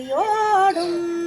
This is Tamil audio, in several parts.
விழி திரையோடும்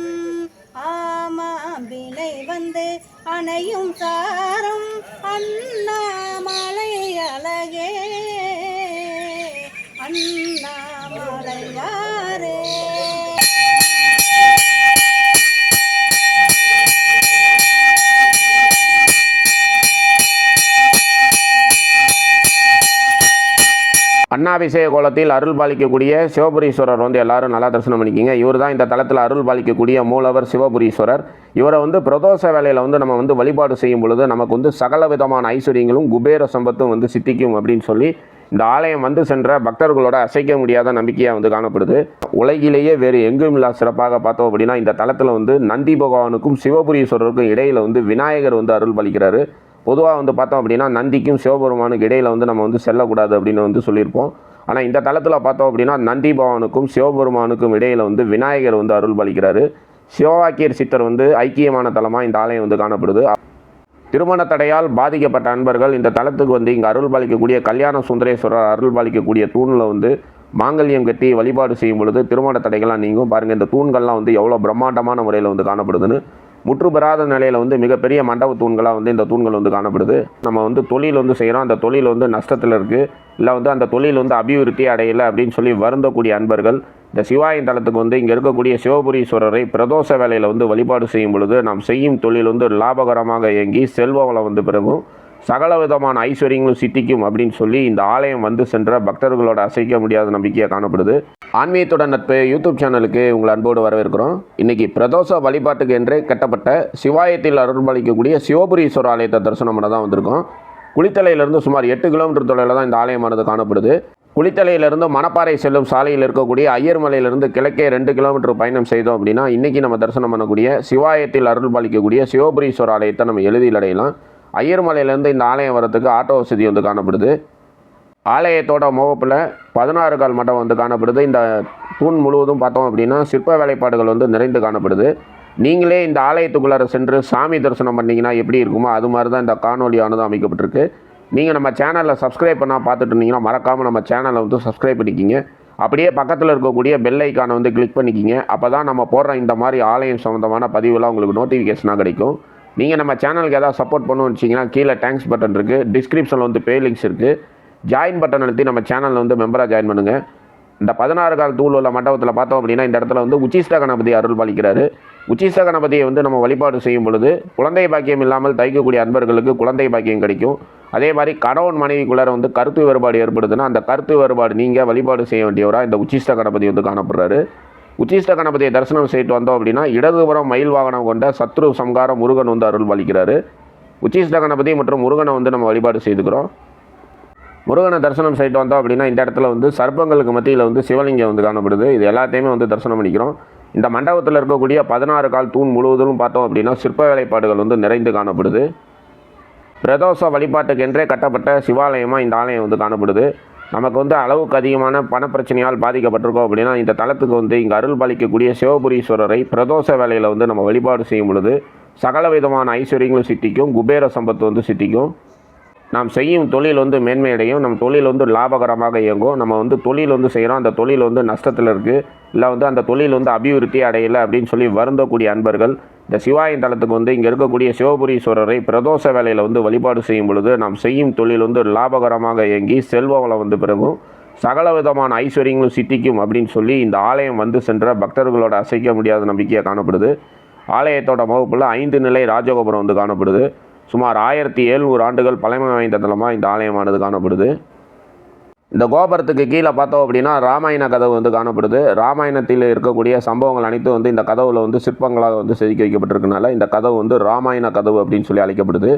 அண்ணாபிஷேக கோலத்தில் அருள் பாலிக்கக்கூடிய சிவபுரீஸ்வரர் வந்து எல்லாரும் நல்லா தரிசனம் பண்ணிக்கிங்க. இவர் தான் இந்த தளத்தில் அருள் பாலிக்கக்கூடிய மூலவர் சிவபுரீஸ்வரர். இவரை வந்து பிரதோஷ வேலையில் வந்து நம்ம வந்து வழிபாடு செய்யும் பொழுது நமக்கு வந்து சகல விதமான ஐஸ்வர்யங்களும் குபேர சம்பத்தும் வந்து சித்திக்கும் அப்படின்னு சொல்லி இந்த ஆலயம் வந்து சென்ற பக்தர்களோட அசைக்க முடியாத நம்பிக்கையாக வந்து காணப்படுது. உலகிலேயே வேறு எங்கும் இல்லா சிறப்பாக பார்த்தோம் அப்படின்னா இந்த தளத்தில் வந்து நந்தி பகவானுக்கும் சிவபுரீஸ்வரருக்கும் இடையில் வந்து விநாயகர் வந்து அருள் பலிக்கிறாரு. பொதுவாக வந்து பார்த்தோம் அப்படின்னா நந்திக்கும் சிவபெருமானுக்கு இடையில் வந்து நம்ம வந்து செல்லக்கூடாது அப்படின்னு வந்து சொல்லியிருப்போம். ஆனால் இந்த தளத்தில் பார்த்தோம் அப்படின்னா நந்தி பவனுக்கும் சிவபெருமானுக்கும் இடையில் வந்து விநாயகர் வந்து அருள் பாலிக்கிறாரு. சிவவாக்கியர் சித்தர் வந்து ஐக்கியமான தலமாக இந்த ஆலயம் வந்து காணப்படுது. திருமண தடையால் பாதிக்கப்பட்ட அன்பர்கள் இந்த தலத்துக்கு வந்து இங்கே அருள் பாலிக்கக்கூடிய கல்யாண சுந்தரேஸ்வரர் அருள் பாலிக்கக்கூடிய தூணில் வந்து மாங்கல்யம் கட்டி வழிபாடு செய்யும் பொழுது திருமண தடைகள்லாம் நீங்கும். பாருங்கள் இந்த தூண்கள்லாம் வந்து எவ்வளோ பிரம்மாண்டமான முறையில் வந்து காணப்படுதுன்னு. முற்றுபெறாத நிலையில் வந்து மிகப்பெரிய மண்டப தூண்களாக வந்து இந்த தூண்கள் வந்து காணப்படுது. நம்ம வந்து தொழில் வந்து செய்கிறோம் அந்த தொழில் வந்து நஷ்டத்தில் இருக்குது இல்லை வந்து அந்த தொழில் வந்து அபிவிருத்தி அடையலை அப்படின்னு சொல்லி வருந்தக்கூடிய அன்பர்கள் இந்த சிவாயின் தலத்துக்கு வந்து இங்கே இருக்கக்கூடிய சிவபுரீஸ்வரரை பிரதோஷ வேலையில் வந்து வழிபாடு செய்யும் பொழுது நாம் செய்யும் தொழில் வந்து லாபகரமாக இயங்கி செல்வ வளம் வந்து பிறகும் சகல விதமான ஐஸ்வர்யங்களும் சித்திக்கும் அப்படின்னு சொல்லி இந்த ஆலயம் வந்து சென்ற பக்தர்களோட அசைக்க முடியாத நம்பிக்கையாக காணப்படுது. ஆன்மீகத்தோட நட்பு யூடியூப் சேனலுக்கு உங்களை அன்போடு வரவேற்கிறோம். இன்னைக்கு பிரதோஷ வழிபாட்டுக்கு என்றே கட்டப்பட்ட சிவாயத்தில் அருள்பாலிக்கக்கூடிய சிவபுரீஸ்வரர் ஆலயத்தை தரிசனம் பண்ண தான் வந்திருக்கோம். குளித்தலையிலிருந்து சுமார் எட்டு கிலோமீட்டர் தொலைவில் தான் இந்த ஆலயமானது காணப்படுது. குளித்தலையிலிருந்து மணப்பாறை செல்லும் சாலையில் இருக்கக்கூடிய ஐயர்மலையிலிருந்து கிழக்கே ரெண்டு கிலோமீட்டர் பயணம் செய்தோம் அப்படின்னா இன்றைக்கி நம்ம தரிசனம் பண்ணக்கூடிய சிவாயத்தில் அருள் பாலிக்கக்கூடிய ஆலயத்தை நம்ம எழுதியில் அடையலாம் ஐயர்மலையிலேருந்து இந்த ஆலயம் வரத்துக்கு ஆட்டோ வசதி வந்து காணப்படுது. ஆலயத்தோட முகப்பில் பதினாறு கால் மட்டம் வந்து காணப்படுது. இந்த தூண் முழுவதும் பார்த்தோம் அப்படின்னா சிற்ப வேலைப்பாடுகள் வந்து நிறைந்து காணப்படுது. நீங்களே இந்த ஆலயத்துக்குள்ளார சென்று சாமி தரிசனம் பண்ணிங்கன்னா எப்படி இருக்குமோ அது மாதிரி தான் இந்த காணொலியானது அமைக்கப்பட்டிருக்கு. நீங்கள் நம்ம சேனலில் சப்ஸ்கிரைப் பண்ணால் பார்த்துட்டு இருந்தீங்கன்னா மறக்காமல் நம்ம சேனலை வந்து சப்ஸ்கிரைப் பண்ணிக்கிங்க. அப்படியே பக்கத்தில் இருக்கக்கூடிய பெல் ஐக்கானை வந்து கிளிக் பண்ணிக்கிங்க. அப்போ தான் நம்ம போடுற இந்த மாதிரி ஆலயம் சம்மந்தமான பதிவுலாம் உங்களுக்கு நோட்டிஃபிகேஷனாக கிடைக்கும். நீங்கள் நம்ம சேனலுக்கு ஏதாவது சப்போர்ட் பண்ணணும்னு வச்சிங்கன்னா கீழே தேங்க்ஸ் பட்டன் இருக்குது டிஸ்கிரிப்ஷனில் வந்து பே லிங்க்ஸ் இருக்குது ஜாயின் பட்டன் அழுத்தி நம்ம சேனலில் வந்து மெம்பராக ஜாயின் பண்ணுங்கள் இந்த பதினாறு கால் தூள் உள்ள மண்டபத்தில் பார்த்தோம் அப்படின்னா இந்த இடத்துல வந்து உச்சிஷ்ட கணபதி அருள் பாலிக்கிறாரு உச்சிஷ்ட கணபதியை வந்து நம்ம வழிபாடு செய்யும் பொழுது குழந்தை பாக்கியம் இல்லாமல் தைக்கக்கூடிய அன்பர்களுக்கு குழந்தை பாக்கியம் கிடைக்கும். அதே மாதிரி கணவன் மனைவிக்குள்ளார வந்து கருத்து வேறுபாடு ஏற்படுதுன்னா அந்த கருத்து வேறுபாடு நீங்கள் வழிபாடு செய்ய வேண்டியவராக இந்த உச்சிஷ்ட கணபதி வந்து காணப்படுறாரு. உச்சிஷ்ட கணபதியை தரிசனம் செய்துட்டு வந்தோம் அப்படின்னா இடதுபுறம் மயில் வாகனம் கொண்ட சத்ரு சம்காரம் முருகன் வந்து அருள் பாலிக்கிறாரு உச்சிஷ்ட கணபதி மற்றும் முருகனை வந்து நம்ம வழிபாடு செய்துக்கிறோம். முருகனை தரிசனம் செய்துட்டு வந்தோம் அப்படின்னா இந்த இடத்துல வந்து சர்ப்பங்களுக்கு மத்தியில் வந்து சிவலிங்கம் வந்து காணப்படுது. இது எல்லாத்தையுமே வந்து தரிசனம் பண்ணிக்கிறோம். இந்த மண்டபத்தில் இருக்கக்கூடிய பதினாறு கால் தூண் முழுவதும் பார்த்தோம் அப்படின்னா சிற்ப வேலைப்பாடுகள் வந்து நிறைந்து காணப்படுது. பிரதோஷ வழிபாட்டுக்கென்றே கட்டப்பட்ட சிவாலயமாக இந்த ஆலயம் வந்து காணப்படுது. நமக்கு வந்து அளவுக்கு அதிகமான பணப்பிரச்சனையால் பாதிக்கப்பட்டிருக்கோம் அப்படின்னா இந்த தளத்துக்கு வந்து இங்கே அருள் பாலிக்கக்கூடிய சிவபுரீஸ்வரரை பிரதோஷ வேலையில் வந்து நம்ம வழிபாடு செய்யும் பொழுது சகல விதமான ஐஸ்வர்யங்களும் சித்திக்கும் குபேர சம்பத்து வந்து சித்திக்கும். நாம் செய்யும் தொழில் வந்து மேன்மையடையும். நம்ம தொழில் வந்து லாபகரமாக இயங்கும். நம்ம வந்து தொழில் வந்து செய்கிறோம் அந்த தொழில் வந்து நஷ்டத்தில் இருக்குது இல்லை வந்து அந்த தொழில் வந்து அபிவிருத்தி அடையலை அப்படின்னு சொல்லி வருந்தக்கூடிய அன்பர்கள் இந்த சிவாயின் தலத்துக்கு வந்து இங்கே இருக்கக்கூடிய சிவபுரீஸ்வரரை பிரதோஷ வேலையில் வந்து வழிபாடு செய்யும் பொழுது நாம் செய்யும் தொழில் வந்து லாபகரமாக இயங்கி செல்வ வளம் வந்து பிறகும் சகல விதமான ஐஸ்வர்யங்களும் சித்திக்கும் அப்படின்னு சொல்லி இந்த ஆலயம் வந்து சென்ற பக்தர்களோட அசைக்க முடியாத நம்பிக்கையாக காணப்படுது. ஆலயத்தோட முகப்பில் ஐந்து நிலை ராஜகோபுரம் வந்து காணப்படுது. சுமார் ஆயிரத்தி எழுநூறு ஆண்டுகள் பழமை வாய்ந்த தலமாக இந்த ஆலயமானது காணப்படுது. இந்த கோபுரத்துக்கு கீழே பார்த்தோம் அப்படின்னா ராமாயண கதவு வந்து காணப்படுது. ராமாயணத்தில் இருக்கக்கூடிய சம்பவங்கள் அனைத்தும் வந்து இந்த கதவில் வந்து சிற்பங்களாக வந்து செதுக்கி வைக்கப்பட்டிருக்கனால இந்த கதவு வந்து ராமாயண கதவு அப்படின்னு சொல்லி அழைக்கப்படுது.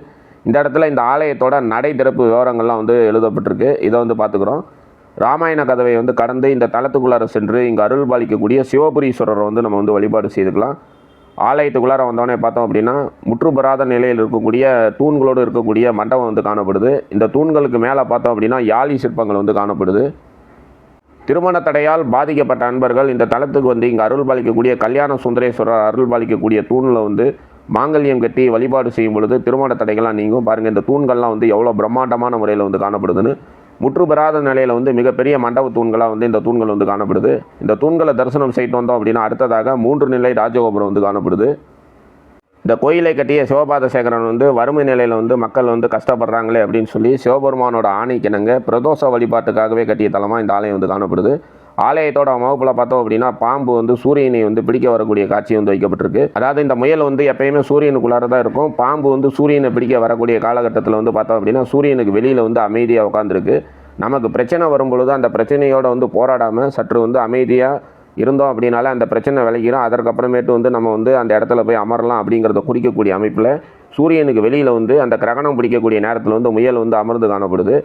இந்த இடத்துல இந்த ஆலயத்தோட நடை திறப்பு விவரங்கள்லாம் வந்து எழுதப்பட்டிருக்கு. இதை வந்து பார்த்துக்குறோம். ராமாயண கதவை வந்து கடந்து இந்த தளத்துக்குள்ளார சென்று இங்கே அருள் பாலிக்கக்கூடிய சிவபுரீஸ்வரரை வந்து நம்ம வந்து வழிபாடு செய்துக்கலாம். ஆலயத்துக்குள்ளார வந்தோடனே பார்த்தோம் அப்படின்னா முற்றுப்பெறாத நிலையில் இருக்கக்கூடிய தூண்களோடு இருக்கக்கூடிய மண்டபம் வந்து காணப்படுது. இந்த தூண்களுக்கு மேலே பார்த்தோம் அப்படின்னா யாழி சிற்பங்கள் வந்து காணப்படுது. திருமண தடையால் பாதிக்கப்பட்ட அன்பர்கள் இந்த தலத்துக்கு வந்து இங்கே அருள் பாலிக்கக்கூடிய கல்யாண சுந்தரேஸ்வரர் அருள் பாலிக்கக்கூடிய தூணில் வந்து மாங்கல்யம் கட்டி வழிபாடு செய்யும் பொழுது திருமண தடைகள்லாம் நீங்கும். பாருங்கள் இந்த தூண்கள்லாம் வந்து எவ்வளோ பிரம்மாண்டமான முறையில் வந்து காணப்படுதுன்னு. முற்றுபெறாத நிலையில் வந்து மிகப்பெரிய மண்டப தூண்களாக வந்து இந்த தூண்கள் வந்து காணப்படுது. இந்த தூண்களை தரிசனம் செய்து வந்தோம் அப்படின்னா அடுத்ததாக மூன்று நிலை ராஜகோபுரம் வந்து காணப்படுது. இந்த கோயிலை கட்டிய சிவபாத சேகரன் வந்து வறுமை நிலையில் வந்து மக்கள் வந்து கஷ்டப்படுறாங்களே அப்படின்னு சொல்லி சிவபெருமானோட ஆணைக்கிணங்க பிரதோஷ வழிபாட்டுக்காகவே கட்டிய தலமாக இந்த ஆலயம் வந்து காணப்படுது. ஆலயத்தோட வகுப்பில் பார்த்தோம் அப்படின்னா பாம்பு வந்து சூரியனை வந்து பிடிக்க வரக்கூடிய காட்சி வந்து வைக்கப்பட்டிருக்கு. அதாவது இந்த முயல் வந்து எப்பயுமே சூரியனுக்குள்ளார தான் இருக்கும். பாம்பு வந்து சூரியனை பிடிக்க வரக்கூடிய காலகட்டத்தில் வந்து பார்த்தோம் அப்படின்னா சூரியனுக்கு வெளியில் வந்து அமைதியாக உட்காந்துருக்கு நமக்கு பிரச்சனை வரும்பொழுது அந்த பிரச்சனையோட வந்து போராடாமல் சற்று வந்து அமைதியாக இருந்தோம் அப்படின்னாலே அந்த பிரச்சனை விளைக்கிறோம் அதற்கப்புறமேட்டு வந்து நம்ம வந்து அந்த இடத்துல போய் அமரலாம் அப்படிங்கிறத குறிக்கக்கூடிய அமைப்பில் சூரியனுக்கு வெளியில் வந்து அந்த கிரகணம் பிடிக்கக்கூடிய நேரத்தில் வந்து முயல் வந்து அமர்ந்து காணப்படுது.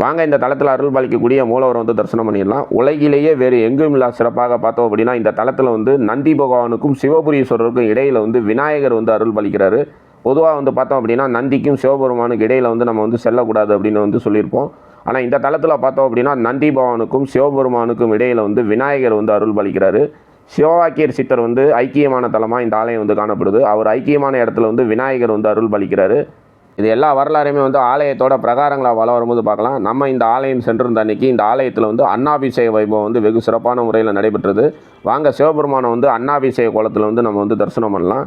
வாங்க இந்த தளத்தில் அருள் பாலிக்கக்கூடிய மூலவரை வந்து தரிசனம் பண்ணிடலாம். உலகிலேயே வேறு எங்கும் இல்லா சிறப்பாக பார்த்தோம் அப்படின்னா இந்த தளத்தில் வந்து நந்தி பகவானுக்கும் சிவபுரீஸ்வரருக்கும் இடையில் வந்து விநாயகர் வந்து அருள் பாலிக்கிறாரு பொதுவாக வந்து பார்த்தோம் அப்படின்னா நந்திக்கும் சிவபெருமானுக்கு இடையில் வந்து நம்ம வந்து செல்லக்கூடாது அப்படின்னு வந்து சொல்லியிருப்போம். ஆனால் இந்த தளத்தில் பார்த்தோம் அப்படின்னா நந்தி பகவானுக்கும் சிவபெருமானுக்கும் இடையில் வந்து விநாயகர் வந்து அருள் பாலிக்கிறாரு சிவவாக்கியர் சித்தர் வந்து ஐக்கியமான தலமாக இந்த ஆலயம் வந்து காணப்படுது. அவர் ஐக்கியமான இடத்துல வந்து விநாயகர் வந்து அருள் பாலிக்கிறாரு இது எல்லா வரலாறையுமே வந்து ஆலயத்தோட பிரகாரங்களாக வள வரும்போது பார்க்கலாம். நம்ம இந்த ஆலயம் சென்றிருந்த அன்னைக்கு இந்த ஆலயத்தில் வந்து அன்னாபிஷேக வைபவம் வந்து வெகு சிறப்பான முறையில் நடைபெற்றது. வாங்க சிவபெருமானை வந்து அன்னாபிஷேக கோலத்தில் வந்து நம்ம வந்து தரிசனம் பண்ணலாம்.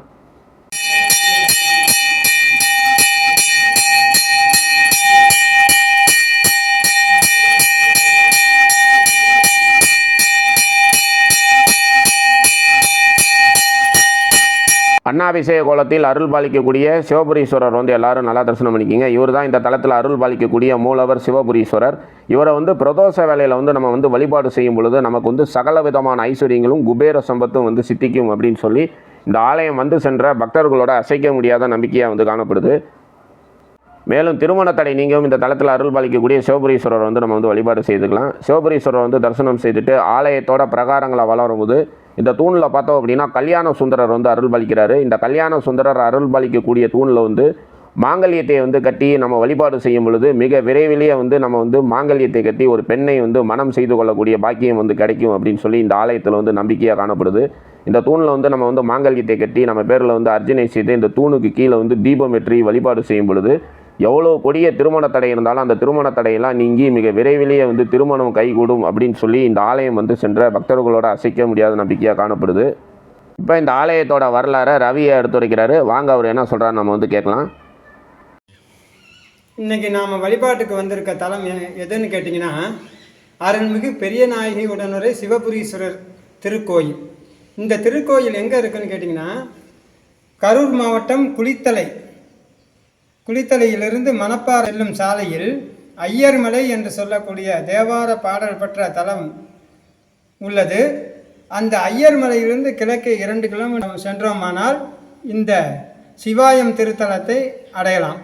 அண்ணாபிஷேக கோலத்தில் அருள் பாலிக்கக்கூடிய சிவபுரீஸ்வரர் வந்து எல்லாரும் நல்லா தரிசனம் பண்ணிக்கிங்க. இவர் தான் இந்த தளத்தில் அருள் பாலிக்கக்கூடிய மூலவர் சிவபுரீஸ்வரர். இவரை வந்து பிரதோஷ வேலையில் வந்து நம்ம வந்து வழிபாடு செய்யும் பொழுது நமக்கு வந்து சகல விதமான ஐஸ்வர்யங்களும் குபேர சம்பத்தும் வந்து சித்திக்கும் அப்படின்னு சொல்லி இந்த ஆலயம் வந்து சென்ற பக்தர்களோட அசைக்க முடியாத நம்பிக்கையாக வந்து காணப்படுது. மேலும் திருமண தடை நீங்கவும் இந்த தளத்தில் அருள் பாலிக்கக்கூடிய சிவபுரீஸ்வரர் வந்து நம்ம வந்து வழிபாடு செய்துக்கலாம். சிவபுரீஸ்வரர் வந்து தரிசனம் செய்துட்டு ஆலயத்தோட பிரகாரங்களை வளரும்போது இந்த தூணில் பார்த்தோம் அப்படின்னா கல்யாண சுந்தரர் வந்து அருள் பாலிக்கிறாரு இந்த கல்யாண சுந்தரர் அருள் பாலிக்கக்கூடிய தூணில் வந்து மாங்கல்யத்தை வந்து கட்டி நம்ம வழிபாடு செய்யும் பொழுது மிக விரைவிலேயே வந்து நம்ம வந்து மாங்கல்யத்தை கட்டி ஒரு பெண்ணை வந்து மனம் செய்து கொள்ளக்கூடிய பாக்கியம் வந்து கிடைக்கும் அப்படின்னு சொல்லி இந்த ஆலயத்தில் வந்து நம்பிக்கையாக காணப்படுது. இந்த தூணில் வந்து நம்ம வந்து மாங்கல்யத்தை கட்டி நம்ம பேரில் வந்து அர்ஜுனை செய்து இந்த தூணுக்கு கீழே வந்து தீபம் வெற்றி வழிபாடு செய்யும் பொழுது எவ்வளோ கொடிய திருமண தடை இருந்தாலும் அந்த திருமண தடையெல்லாம் நீங்கி மிக விரைவிலேயே வந்து திருமணம் கைகூடும் அப்படின்னு சொல்லி இந்த ஆலயம் வந்து சென்ற பக்தர்களோட அசைக்க முடியாத நம்பிக்கையாக காணப்படுது. இப்போ இந்த ஆலயத்தோட வரலாறை ரவியை எடுத்துரைக்கிறாரு. வாங்க அவர் என்ன சொல்கிறார் நம்ம வந்து கேட்கலாம். இன்னைக்கு நாம் வழிபாட்டுக்கு வந்திருக்க தலம் எ- எதுன்னு கேட்டிங்கன்னா அருள்மிகு பெரிய நாயகி உடனுரை சிவபுரீஸ்வரர் திருக்கோயில். இந்த திருக்கோயில் எங்கே இருக்குன்னு கேட்டிங்கன்னா கரூர் மாவட்டம் குளித்தலை. குளித்தலையிலிருந்து மணப்பாறை செல்லும் சாலையில் ஐயர்மலை என்று சொல்லக்கூடிய தேவார பாடல் பெற்ற தலம் உள்ளது. அந்த ஐயர்மலையிலிருந்து கிழக்கே இரண்டு கிலோமீட்டர் சென்றோமானால் இந்த சிவாயம் திருத்தலத்தை அடையலாம்.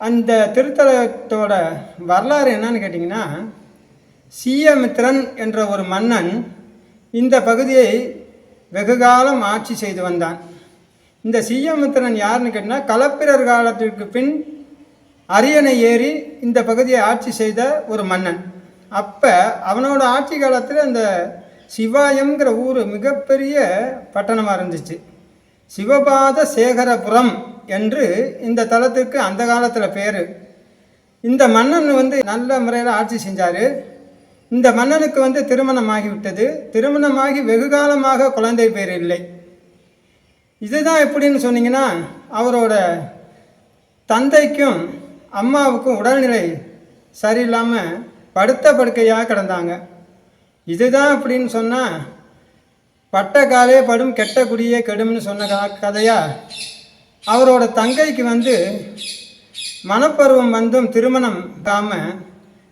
அந்த திருத்தலத்தோட வரலாறு என்னன்னு கேட்டிங்கன்னா சீயமித்திரன் என்ற ஒரு மன்னன் இந்த பகுதியை வெகுகாலம் ஆட்சி செய்து வந்தான். இந்த சீயமித்திரன் யாருன்னு கேட்டிங்கன்னா களப்பிரர் காலத்திற்கு பின் அரியணை ஏறி இந்த பகுதியை ஆட்சி செய்த ஒரு மன்னன். அப்போ அவனோட ஆட்சி காலத்தில் அந்த சிவாயம்ங்கிற ஊர் மிகப்பெரிய பட்டணமாக இருந்துச்சு. சிவபாத சேகரபுரம் என்று இந்த தலத்திற்கு அந்த காலத்தில் பேர். இந்த மன்னன் வந்து நல்ல முறையில் ஆட்சி செஞ்சார். இந்த மன்னனுக்கு வந்து திருமணமாகிவிட்டது திருமணமாகி வெகு காலமாக குழந்தை பேர் இல்லை. இதுதான் எப்படின்னு சொன்னீங்கன்னா அவரோட தந்தைக்கும் அம்மாவுக்கும் உடல்நிலை சரியில்லாமல் படுத்த படுக்கையாக கிடந்தாங்க. இதுதான் அப்படின்னு சொன்னால் பட்ட காலே படும் கெட்ட குடியே கெடும்னு சொன்ன கதையாக அவரோட தங்கைக்கு வந்து மனப்பருவம் வந்தும் திருமணம் காம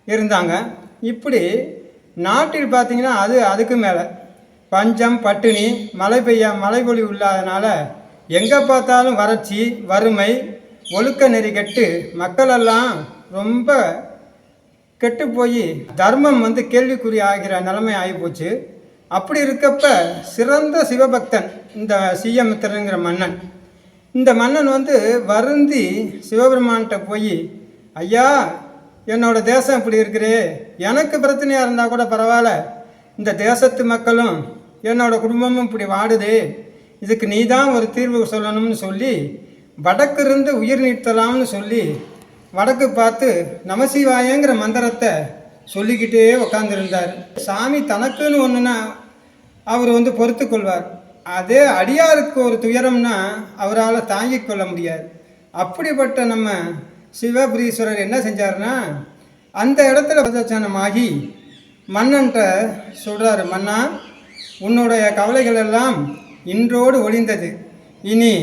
இருந்தாங்க. இப்படி நாட்டில் பார்த்திங்கன்னா அது அதுக்கு மேலே. பஞ்சம் பட்டினி மழை பெய்ய மழை பொழி இல்லாதனால எங்கே பார்த்தாலும் வறட்சி வறுமை ஒழுக்க நெறி கெட்டு மக்களெல்லாம் ரொம்ப கெட்டு போய் தர்மம் வந்து கேள்விக்குறி ஆகிற நிலைமை ஆகிப்போச்சு. அப்படி இருக்கப்ப சிறந்த சிவபக்தன் இந்த சீயமித்திரங்கிற மன்னன். இந்த மன்னன் வந்து வருந்தி சிவபெருமான்கிட்ட போய் ஐயா என்னோட தேசம் இப்படி இருக்கிறே எனக்கு பிரச்சனையாக இருந்தால் கூட பரவாயில்ல. இந்த தேசத்து மக்களும் என்னோட குடும்பமும் இப்படி வாடுதே. இதுக்கு நீ தான் ஒரு தீர்வு சொல்லணும்னு சொல்லி வடக்கிருந்து உயிர் நீட்டலாம்னு சொல்லி வடக்கு பார்த்து நமசிவாயங்கிற மந்திரத்தை சொல்லிக்கிட்டே உட்காந்துருந்தார் சாமி தனக்குன்னு ஒன்றுனா அவர் வந்து பொறுத்து கொள்வார். அதே அடியாருக்கு ஒரு துயரம்னா அவரால் தாங்கிக் கொள்ள முடியாது. அப்படிப்பட்ட நம்ம சிவபுரீஸ்வரர் என்ன செஞ்சார்னா அந்த இடத்துல பிரதட்சணமாகி மன்னன்ட்ட சொல்கிறாரு மன்னா உன்னுடைய கவலைகள் எல்லாம் இன்றோடு ஒளிந்தது இனி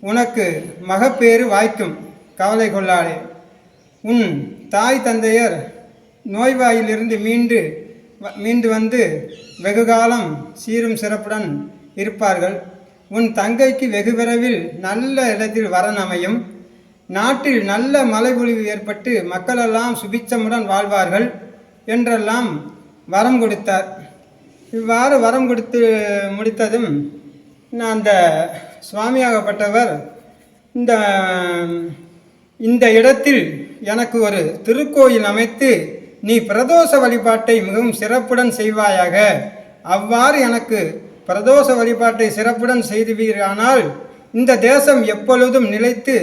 உனக்கு மகப்பேறு வாய்க்கும் கவலை கொள்ளாளே உன் தாய் தந்தையர் நோய்வாயிலிருந்து மீண்டு வ- மீண்டு வந்து வெகுகாலம் சீரும் சிறப்புடன் இருப்பார்கள். உன் தங்கைக்கு வெகு விரைவில் நல்ல இடத்தில் வரன் அமையும் நாட்டில் நல்ல மழைப்பொழிவு ஏற்பட்டு மக்களெல்லாம் சுபிச்சமுடன் வாழ்வார்கள். என்றெல்லாம் வரம் கொடுத்தார். இவ்வாறு வரம் கொடுத்து முடித்ததும் நான் அந்த சுவாமியாகப்பட்டவர் இந்த இந்த இடத்தில் எனக்கு ஒரு திருக்கோயில் அமைத்து நீ பிரதோஷ வழிபாட்டை மிகவும் சிறப்புடன் செய்வாயாக. அவ்வாறு எனக்கு பிரதோஷ வழிபாட்டை சிறப்புடன் செய்துவீரானால் இந்த தேசம் எப்பொழுதும் நிலைத்து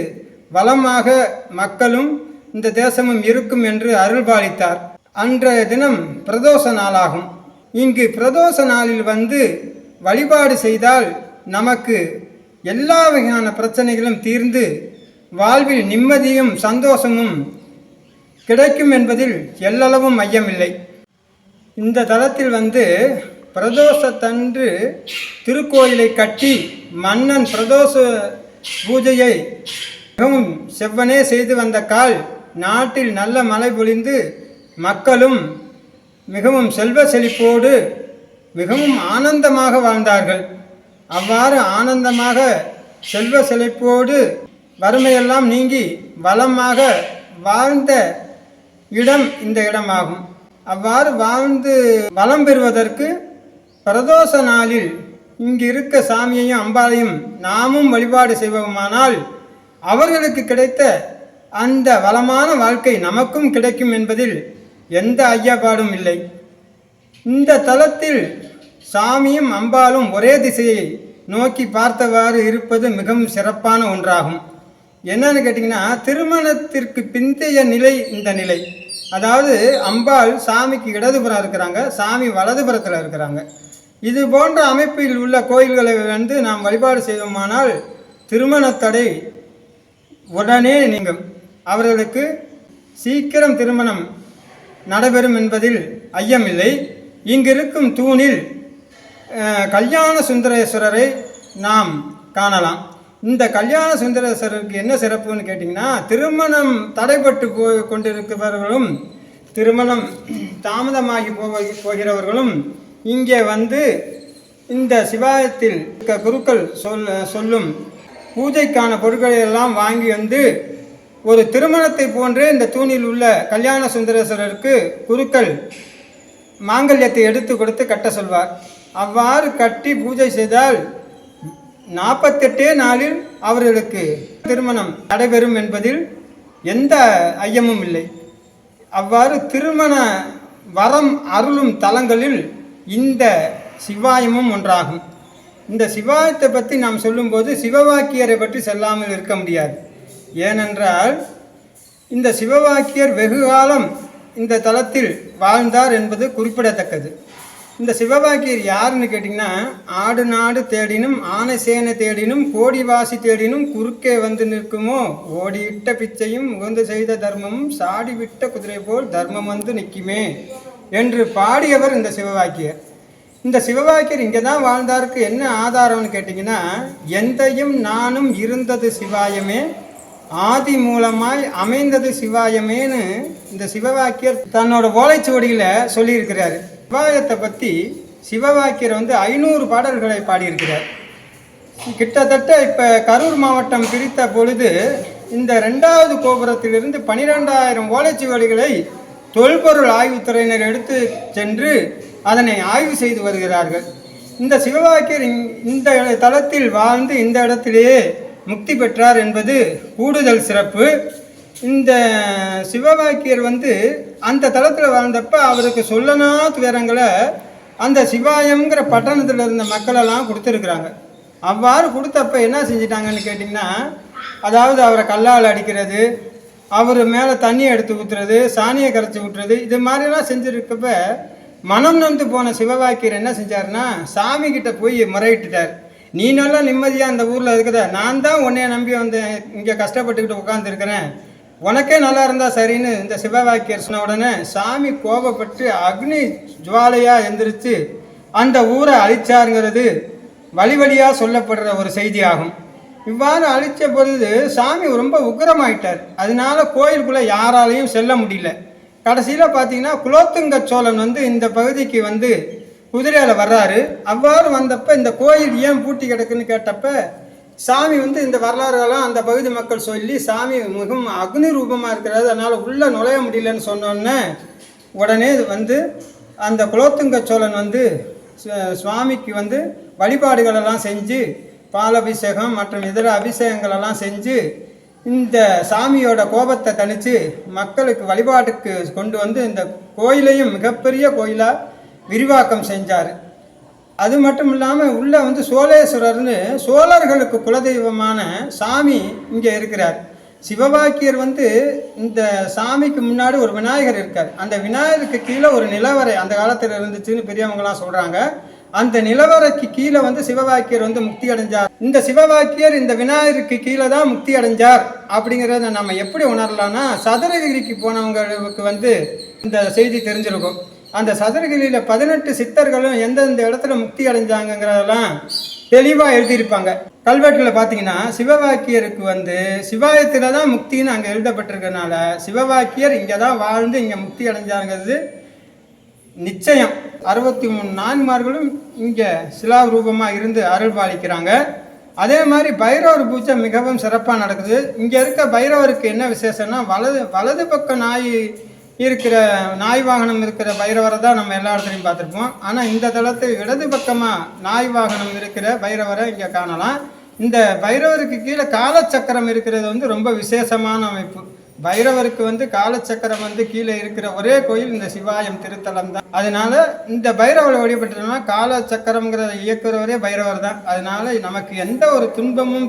வளமாக மக்களும் இந்த தேசமும் இருக்கும் என்று அருள்பாலித்தார். அன்றைய தினம் பிரதோஷ நாளாகும். இங்கு பிரதோஷ நாளில் வந்து வழிபாடு செய்தால் நமக்கு எல்லா வகையான பிரச்சனைகளும் தீர்ந்து வாழ்வில் நிம்மதியும் சந்தோஷமும் கிடைக்கும் என்பதில் எல்லளவும் ஐயமில்லை. இந்த தளத்தில் வந்து பிரதோஷத்தன்று திருக்கோயிலை கட்டி மன்னன் பிரதோஷ பூஜையை மிகவும் செவ்வனே செய்து வந்த கால் நாட்டில் நல்ல மழை பொழிந்து மக்களும் மிகவும் செல்வ செழிப்போடு மிகவும் ஆனந்தமாக வாழ்ந்தார்கள். அவ்வாறு ஆனந்தமாக செல்வ செழிப்போடு வறுமையெல்லாம் நீங்கி வளமாக வாழ்ந்த இடம் இந்த இடமாகும். அவ்வாறு வாழ்ந்து வளம் பெறுவதற்கு பிரதோஷ நாளில் இங்கு இருக்க சாமியையும் அம்பாளையும் நாமும் வழிபாடு செய்வோமானால் அவர்களுக்கு கிடைத்த அந்த வளமான வாழ்க்கை நமக்கும் கிடைக்கும் என்பதில் எந்த ஐயப்பாடும் இல்லை. இந்த தலத்தில் சாமியும் அம்பாலும் ஒரே திசையை நோக்கி பார்த்தவாறு இருப்பது மிகவும் சிறப்பான ஒன்றாகும். என்னன்னு கேட்டிங்கன்னா திருமணத்திற்கு பிந்தைய நிலை இந்த நிலை. அதாவது அம்பாள் சாமிக்கு இடதுபுறம் இருக்கிறாங்க சாமி வலதுபுறத்தில் இருக்கிறாங்க. இது போன்ற அமைப்பில் உள்ள கோயில்களை வந்து நாம் வழிபாடு செய்வோமானால் திருமணத்தடை உடனே நீங்கும். அவர்களுக்கு சீக்கிரம் திருமணம் நடைபெறும் என்பதில் ஐயமில்லை. இங்கிருக்கும் தூணில் கல்யாண சுந்தரேஸ்வரரை நாம் காணலாம். இந்த கல்யாண சுந்தரேஸ்வரருக்கு என்ன சிறப்புன்னு கேட்டிங்கன்னா திருமணம் தடைப்பட்டு போ கொண்டிருக்கிறவர்களும் திருமணம் தாமதமாகி போக போகிறவர்களும் இங்கே வந்து இந்த சிவாயத்தில் இருக்க குருக்கள் சொல் சொல்லும் பூஜைக்கான பொருட்களை எல்லாம் வாங்கி வந்து ஒரு திருமணத்தை போன்றே இந்த தூணில் உள்ள கல்யாண சுந்தரேஸ்வரருக்கு குருக்கள் மாங்கல்யத்தை எடுத்து கொடுத்து கட்ட சொல்வார். அவ்வாறு கட்டி பூஜை செய்தால் நாற்பத்தெட்டே நாளில் அவர்களுக்கு திருமணம் நடைபெறும் என்பதில் எந்த ஐயமும் இல்லை. அவ்வாறு திருமண வரம் அருளும் தலங்களில் இந்த சிவாயமும் ஒன்றாகும். இந்த சிவாயத்தை பற்றி நாம் சொல்லும்போது சிவவாக்கியரை பற்றி செல்லாமல் இருக்க முடியாது. ஏனென்றால் இந்த சிவவாக்கியர் வெகு காலம் இந்த தலத்தில் வாழ்ந்தார் என்பது குறிப்பிடத்தக்கது. இந்த சிவபாக்கியர் யாருன்னு கேட்டிங்கன்னா ஆடு நாடு தேடினும் ஆனை சேனை தேடினும் கோடிவாசி தேடினும் குறுக்கே வந்து நிற்குமோ? ஓடிவிட்ட பிச்சையும் உகந்து செய்த தர்மமும் சாடிவிட்ட குதிரை போல் தர்மம் வந்து நிற்குமே? என்று பாடியவர் இந்த சிவவாக்கியர். இந்த சிவவாக்கியர் இங்கே தான் வாழ்ந்தாருக்கு என்ன ஆதாரம்னு கேட்டிங்கன்னா எந்தையும் நானும் இருந்தது சிவாயமே ஆதி மூலமாய் அமைந்தது சிவாயமேன்னு இந்த சிவவாக்கியர் தன்னோட ஓலைச்சுவடியில் சொல்லியிருக்கிறார். சிவாயத்தை பற்றி சிவவாக்கியர் வந்து ஐநூறு பாடல்களை பாடியிருக்கிறார். கிட்டத்தட்ட இப்போ கரூர் மாவட்டம் பிரித்த பொழுது இந்த ரெண்டாவது கோபுரத்திலிருந்து பனிரெண்டாயிரம் ஓலைச்சுவடிகளை தொல்பொருள் ஆய்வுத்துறையினர் எடுத்து சென்று அதனை ஆய்வு செய்து வருகிறார்கள். இந்த சிவவாக்கியர் இந்த தளத்தில் வாழ்ந்து இந்த இடத்திலேயே முக்தி பெற்றார் என்பது கூடுதல் சிறப்பு. இந்த சிவபாக்கியர் வந்து அந்த தளத்தில் வாழ்ந்தப்ப அவருக்கு சொல்லனா துயரங்களை அந்த சிவாயம்ங்கிற பட்டணத்தில் இருந்த மக்களெல்லாம் கொடுத்துருக்குறாங்க. அவ்வாறு கொடுத்தப்ப என்ன செஞ்சிட்டாங்கன்னு கேட்டிங்கன்னா அதாவது அவரை கல்லால் அடிக்கிறது அவர் மேலே தண்ணியை எடுத்து ஊற்றுறது சாணியை கரைச்சி ஊற்றுறது இது மாதிரிலாம் செஞ்சுருக்கப்ப மனம் நொந்து போன சிவபாக்கியர் என்ன செஞ்சாருன்னா சாமி கிட்ட போய் முறையிட்டுட்டார். நீ நல்லா நிம்மதியாக அந்த ஊரில் இருக்குத? நான் தான் உன்னைய நம்பி வந்து இங்கே கஷ்டப்பட்டுக்கிட்டு உட்காந்துருக்கிறேன் உனக்கே நல்லா இருந்தால் சரின்னு இந்த சிவவாக்கியர் சொன்ன உடனே சாமி கோபப்பட்டு அக்னி ஜுவாலையாக எந்திரிச்சு அந்த ஊரை அழிச்சாருங்கிறது வழி வழியாக சொல்லப்படுற ஒரு செய்தியாகும். இவ்வாறு அழிச்ச பொழுது சாமி ரொம்ப உக்கிரமாயிட்டார். அதனால கோயிலுக்குள்ளே யாராலையும் செல்ல முடியல. கடைசியில் பார்த்தீங்கன்னா குலோத்துங்க சோழன் வந்து இந்த பகுதிக்கு வந்து குதிரையில் வர்றாரு. அவ்வாறு வந்தப்போ இந்த கோயில் ஏன் பூட்டி கிடக்குன்னு கேட்டப்ப சாமி வந்து இந்த வரலாறுகளாம் அந்த பகுதி மக்கள் சொல்லி சாமி மிகவும் அக்னி ரூபமாக இருக்கிறது அதனால் உள்ளே நுழைய முடியலன்னு சொன்னோன்னே உடனே வந்து அந்த குலோத்துங்க சோழன் வந்து சுவாமிக்கு வந்து வழிபாடுகளெல்லாம் செஞ்சு பாலபிஷேகம் மற்றும் இதர அபிஷேகங்களெல்லாம் செஞ்சு இந்த சாமியோட கோபத்தை தணித்து மக்களுக்கு வழிபாட்டுக்கு கொண்டு வந்து இந்த கோயிலையும் மிகப்பெரிய கோயிலாக விரிவாக்கம் செஞ்சார். அது மட்டும் இல்லாமல் உள்ளே வந்து சோழேஸ்வரர்னு சோழர்களுக்கு குலதெய்வமான சாமி இங்கே இருக்கிறார். சிவபாக்கியர் வந்து இந்த சாமிக்கு முன்னாடி ஒரு விநாயகர் இருக்கார். அந்த விநாயகருக்கு கீழே ஒரு நிலவரை அந்த காலத்தில் இருந்துச்சுன்னு பெரியவங்களாம் சொல்கிறாங்க அந்த நிலவரைக்கு கீழே வந்து சிவபாக்கியர் வந்து முக்தி அடைஞ்சார். இந்த சிவபாக்கியர் இந்த விநாயகருக்கு கீழே தான் முக்தி அடைஞ்சார் அப்படிங்கிறத நம்ம எப்படி உணரலாம்னா சதுரகிரிக்கு போனவங்களுக்கு வந்து இந்த செய்தி தெரிஞ்சிருக்கும். அந்த சதுரகிரியில் பதினெட்டு சித்தர்களும் எந்தெந்த இடத்துல முக்தி அடைஞ்சாங்கங்கிறதெல்லாம் தெளிவாக எழுதியிருப்பாங்க. கல்வெட்டில் பார்த்தீங்கன்னா சிவவாக்கியருக்கு வந்து சிவாயத்தில் தான் முக்தின்னு அங்கே எழுதப்பட்டிருக்கனால சிவவாக்கியர் இங்கே தான் வாழ்ந்து இங்கே முக்தி அடைஞ்சாங்கிறது நிச்சயம். அறுபத்தி மூணு நான்மார்களும் இங்கே சிலா ரூபமாக இருந்து அருள் பாலிக்கிறாங்க. அதே மாதிரி பைரவர் பூஜை மிகவும் சிறப்பாக நடக்குது. இங்கே இருக்க பைரவருக்கு என்ன விசேஷம்னா வலது வலது பக்க நாய் இருக்கிற நாய் வாகனம் இருக்கிற பைரவரை தான் நம்ம எல்லா இடத்துலையும் பார்த்துருப்போம். ஆனால் இந்த தளத்து இடது பக்கமாக நாய் வாகனம் இருக்கிற பைரவரை இங்கே காணலாம். இந்த பைரவருக்கு கீழே காலச்சக்கரம் இருக்கிறது வந்து ரொம்ப விசேஷமான அமைப்பு. பைரவருக்கு வந்து காலச்சக்கரம் வந்து கீழே இருக்கிற ஒரே கோயில் இந்த சிவாயம் திருத்தலம் தான். அதனால இந்த பைரவரை வழிபட்டோம்னா காலச்சக்கரம்ங்கிறத இயக்குறவரே பைரவர் தான் அதனால நமக்கு எந்த ஒரு துன்பமும்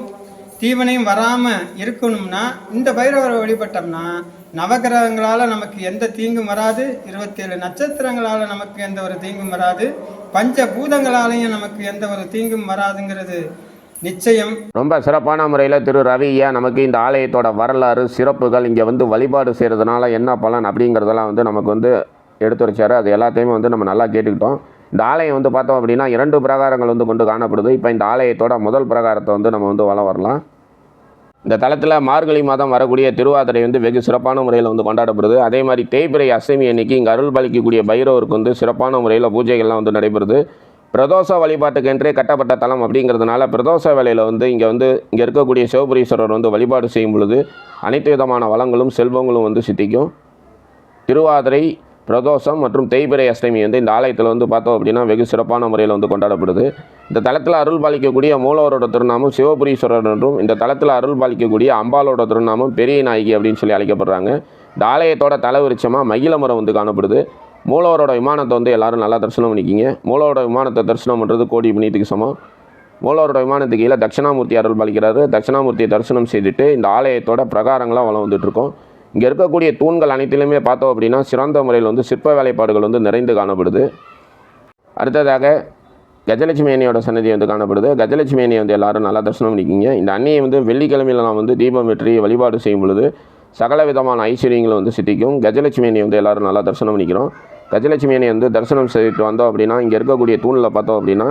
தீவனையும் வராமல் இருக்கணும்னா இந்த பைரவரை வழிபட்டோம்னா நவகிரகங்களால் நமக்கு எந்த தீங்கும் வராது. இருபத்தேழு நட்சத்திரங்களால் நமக்கு எந்த ஒரு தீங்கும் வராது. பஞ்ச பூதங்களாலையும் நமக்கு எந்த ஒரு தீங்கும் வராதுங்கிறது நிச்சயம். ரொம்ப சிறப்பான முறையில் திரு ரவியா நமக்கு இந்த ஆலயத்தோட வரலாறு சிறப்புகள் இங்கே வந்து வழிபாடு செய்கிறதுனால என்ன பலன் அப்படிங்கிறதெல்லாம் வந்து நமக்கு வந்து எடுத்துரைச்சார் அது எல்லாத்தையுமே வந்து நம்ம நல்லா கேட்டுக்கிட்டோம். இந்த ஆலயம் வந்து பார்த்தோம் அப்படின்னா இரண்டு பிரகாரங்கள் வந்து கொண்டு காணப்படுது. இப்போ இந்த ஆலயத்தோட முதல் பிரகாரத்தை வந்து நம்ம வந்து வள வரலாம். இந்த தளத்தில் மார்கழி மாதம் வரக்கூடிய திருவாதிரை வந்து வெகு சிறப்பான முறையில் வந்து கொண்டாடப்படுது. அதே மாதிரி தேய்பிரை அசைமி அன்னைக்கு இங்கே அருள் பலிக்கக்கூடிய பைரவருக்கு வந்து சிறப்பான முறையில் பூஜைகள்லாம் வந்து நடைபெறுது. பிரதோஷ வழிபாட்டுக்கென்றே கட்டப்பட்ட தலம் அப்படிங்கிறதுனால பிரதோஷ வேலையில் வந்து இங்கே வந்து இங்கே இருக்கக்கூடிய சிவபுரீஸ்வரர் வந்து வழிபாடு செய்யும் பொழுது அனைத்து விதமான வளங்களும் செல்வங்களும் வந்து சித்திக்கும். திருவாதிரை பிரதோஷம் மற்றும் தேய்பிரை அஷ்டமி வந்து இந்த ஆலயத்தில் வந்து பார்த்தோம் அப்படின்னா வெகு சிறப்பான முறையில் வந்து கொண்டாடப்படுது. இந்த தளத்தில் அருள் பாலிக்கக்கூடிய மூலவரோட திருநாமம் சிவபுரீஸ்வரர் என்றும் இந்த தளத்தில் அருள் பாலிக்கக்கூடிய அம்பாலோட திருநாமம் பெரிய நாயகி அப்படின்னு சொல்லி அழைக்கப்படுறாங்க. இந்த ஆலயத்தோட தலைவிருச்சமாக மகிழ மரம் வந்து காணப்படுது. மூலவரோட விமானத்தை வந்து எல்லாரும் நல்லா தரிசனம் பண்ணிக்கிங்க. மூலவரோட விமானத்தை தரிசனம் பண்ணுறது கோடி புண்ணியத்துக்கு சமம். மூலவரோட விமானத்துக்கு கீழே தட்சிணாமூர்த்தி அருள் பாலிக்கிறாரு. தட்சிணாமூர்த்தியை தரிசனம் செய்துட்டு இந்த ஆலயத்தோட பிரகாரங்களாக வளம் வந்துட்டுருக்கோம் இங்கே இருக்கக்கூடிய தூண்கள் அனைத்திலுமே பார்த்தோம் அப்படின்னா சிறந்த முறையில் வந்து சிற்ப வேலைப்பாடுகள் வந்து நிறைந்து காணப்படுது. அடுத்ததாக கஜலட்சுமி அன்னையோட சன்னதி வந்து காணப்படுது. கஜலட்சுமி அன்னையை வந்து எல்லாரும் நல்லா தரிசனம் பண்ணிக்கிங்க. இந்த அன்னையை வந்து வெள்ளிக்கிழமையில் நான் வந்து தீபம் வெற்றி வழிபாடு செய்யும் பொழுது சகல விதமான ஐஸ்வர்யங்களும் வந்து சித்திக்கும். கஜலட்சுமி அன்னையை வந்து எல்லாரும் நல்லா தரிசனம் பண்ணிக்கிறோம். கஜலட்சுமி வந்து தரிசனம் செய்துட்டு வந்தோம் அப்படின்னா இங்கே இருக்கக்கூடிய தூணில் பார்த்தோம் அப்படின்னா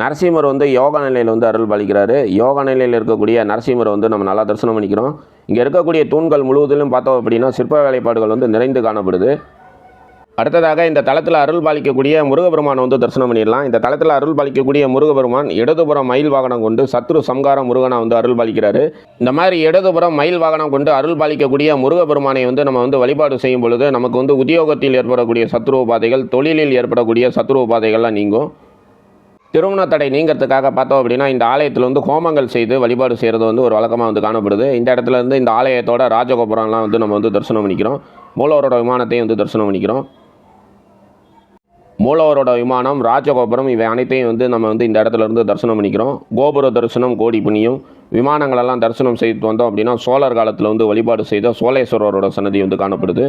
நரசிம்மர் வந்து யோகா நிலையில் வந்து அருள் பாலிக்கிறாரு. யோகா நிலையில் இருக்கக்கூடிய நரசிம்மரை வந்து நம்ம நல்லா தரிசனம் பண்ணிக்கிறோம். இங்கே இருக்கக்கூடிய தூண்கள் முழுவதிலும் பார்த்தோம் அப்படின்னா சிற்ப வேலைப்பாடுகள் வந்து நிறைந்து காணப்படுது. அடுத்ததாக இந்த தளத்தில் அருள் பாலிக்கக்கூடிய முருகபெருமானை வந்து தரிசனம் பண்ணிடலாம். இந்த தளத்தில் அருள் பாலிக்கக்கூடிய முருகபெருமான் இடதுபுறம் மயில் வாகனம் கொண்டு சத்ரு சம்கார முருகனை வந்து அருள் பாலிக்கிறாரு. இந்த மாதிரி இடதுபுறம் மயில் வாகனம் கொண்டு அருள் பாலிக்கக்கூடிய முருகபெருமானை வந்து நம்ம வந்து வழிபாடு செய்யும் பொழுது நமக்கு வந்து உத்தியோகத்தில் ஏற்படக்கூடிய சத்ரு உபாதைகள் தொழிலில் ஏற்படக்கூடிய சத்ரு உபாதைகள்லாம் நீங்கும். திருமண தடை நீங்கிறதுக்காக பார்த்தோம் அப்படின்னா இந்த ஆலயத்தில் வந்து ஹோமங்கள் செய்து வழிபாடு செய்கிறது வந்து ஒரு வழக்கமாக வந்து காணப்படுது. இந்த இடத்துல இருந்து இந்த ஆலயத்தோட ராஜகோபுரம்லாம் வந்து நம்ம வந்து தரிசனம் பண்ணிக்கிறோம். மூலவரோட விமானத்தையும் வந்து தரிசனம் பண்ணிக்கிறோம். மூலவரோட விமானம் ராஜகோபுரம் இவை அனைத்தையும் வந்து நம்ம வந்து இந்த இடத்துல இருந்து தரிசனம் பண்ணிக்கிறோம். கோபுர தரிசனம் கோடி புண்ணியம். விமானங்களெல்லாம் தரிசனம் செய்து வந்தோம் அப்படின்னா சோழர் காலத்தில் வந்து வழிபாடு செய்த சோழேஸ்வரரோட சன்னதி வந்து காணப்படுது.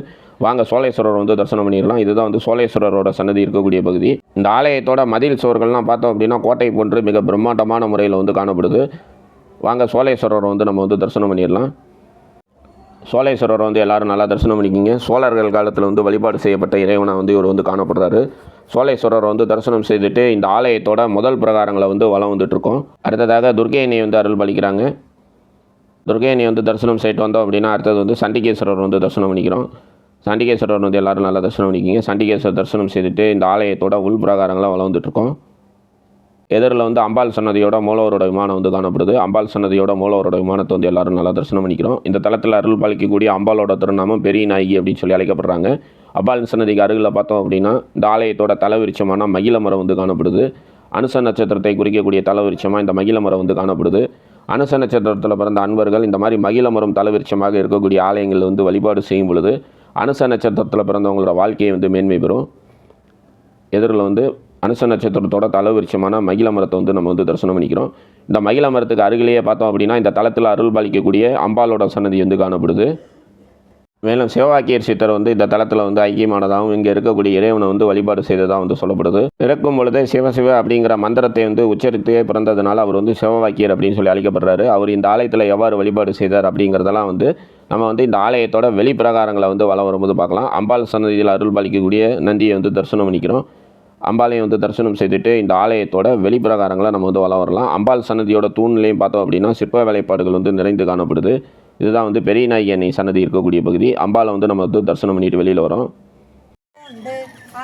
வாங்க சோழேஸ்வரர் வந்து தரிசனம் பண்ணிடலாம். இதுதான் வந்து சோழேஸ்வரரோட சன்னதி இருக்கக்கூடிய பகுதி. இந்த ஆலயத்தோட மதில் சுவர்கள்லாம் பார்த்தோம் அப்படின்னா கோட்டை போன்று மிக பிரம்மாண்டமான முறையில் வந்து காணப்படுது. வாங்க சோழேஸ்வரரை வந்து நம்ம வந்து தரிசனம் பண்ணிடலாம். சோழேஸ்வரர் வந்து எல்லாரும் நல்லா தரிசனம் பண்ணிக்கிங்க. சோழர்கள் காலத்தில் வந்து வழிபாடு செய்யப்பட்ட இறைவனை வந்து இவர் வந்து காணப்படுறாரு. சோழேஸ்வரர் வந்து தரிசனம் செய்துட்டு இந்த ஆலயத்தோட முதல் பிரகாரங்களை வந்து வளம் வந்துட்டுருக்கோம். அடுத்ததாக துர்கையினை வந்து அருள் பலிக்கிறாங்க துர்கையினை வந்து தரிசனம் செய்யிட்டு வந்தோம் அப்படின்னா அடுத்தது வந்து சண்டிகேஸ்வரர் வந்து தரிசனம் பண்ணிக்கிறோம். சண்டிகேஸ்வரர் வந்து எல்லாரும் நல்லா தரிசனம் பண்ணிக்கிங்க. சண்டிகேஸ்வரர் தரிசனம் செய்துட்டு இந்த ஆலயத்தோட உள் பிரகாரங்களை வளர்ந்துட்டுருக்கோம் எதிரில் வந்து அம்பாள் சன்னதியோட மூலவரோட விமானம் வந்து காணப்படுது. அம்பாள் சன்னதியோட மூலவரோட விமானத்தை வந்து எல்லாரும் நல்லா தரிசனம் பண்ணிக்கிறோம். இந்த தளத்தில் அருள் பாலிக்கக்கூடிய அம்பாலோட திருநாமம் பெரிய நாயகி அப்படின்னு சொல்லி அழைக்கப்படுறாங்க. அம்பாள் சன்னதிக்கு அருகில் பார்த்தோம் அப்படின்னா இந்த ஆலயத்தோட தலைவிருச்சமான மகிழ மரம் வந்து காணப்படுது. அனுச நட்சத்திரத்தை குறிக்கக்கூடிய தலைவிருச்சமாக இந்த மகிழ மரம் வந்து காணப்படுது. அனுச நட்சத்திரத்தில் பிறந்த அன்பர்கள் இந்த மாதிரி மகிழ மரம் தலைவிருச்சமாக இருக்கக்கூடிய ஆலயங்கள் வந்து வழிபாடு செய்யும் பொழுது அனுச நட்சத்திரத்தில் பிறந்தவங்களோட வாழ்க்கையை வந்து மேன்மை பெறும். எதிரில் வந்து அனுச நட்சத்திரத்தோட தலைவிருச்சமான மகிழ மரத்தை வந்து நம்ம வந்து தரிசனம் பண்ணிக்கிறோம். இந்த மகிழ மரத்துக்கு அருகிலேயே பார்த்தோம் அப்படின்னா இந்த தளத்தில் அருள் பாலிக்கக்கூடிய அம்பாளோட சன்னதி வந்து காணப்படுது. மேலும் சிவவாக்கியர் சித்தர் வந்து இந்த தளத்தில் வந்து ஐக்கியமானதாகவும் இங்கே இருக்கக்கூடிய இறைவனை வந்து வழிபாடு செய்ததாக வந்து சொல்லப்படுது. இறக்கும் பொழுது சிவசிவ அப்படிங்கிற மந்திரத்தை வந்து உச்சரித்தே பிறந்ததுனால அவர் வந்து சிவவாக்கியர் அப்படின்னு சொல்லி அழைக்கப்படுறாரு. அவர் இந்த ஆலயத்தில் எவ்வாறு வழிபாடு செய்தார் அப்படிங்கிறதெல்லாம் வந்து நம்ம வந்து இந்த ஆலயத்தோட வெளிப்பிரகாரங்களை வந்து வளம் வரும்போது பார்க்கலாம். அம்பாள் சன்னதியில் அருள் பாலிக்கக்கூடிய நந்தியை வந்து தரிசனம் பண்ணிக்கிறோம். அம்பாலையும் வந்து தரிசனம் செய்துட்டு இந்த ஆலயத்தோட வெளிப்பிரகாரங்களை நம்ம வந்து வலம் வரலாம். அம்பாள் சன்னதியோட தூண்லையும் பார்த்தோம் அப்படின்னா சிற்ப வேலைப்பாடுகள் வந்து நிறைந்து காணப்படுது. இதுதான் வந்து பெரிய நாயகி அன்னை சன்னதி இருக்கக்கூடிய பகுதி. அம்பாலை வந்து நம்ம வந்து தரிசனம் பண்ணிட்டு வெளியில் வரோம்.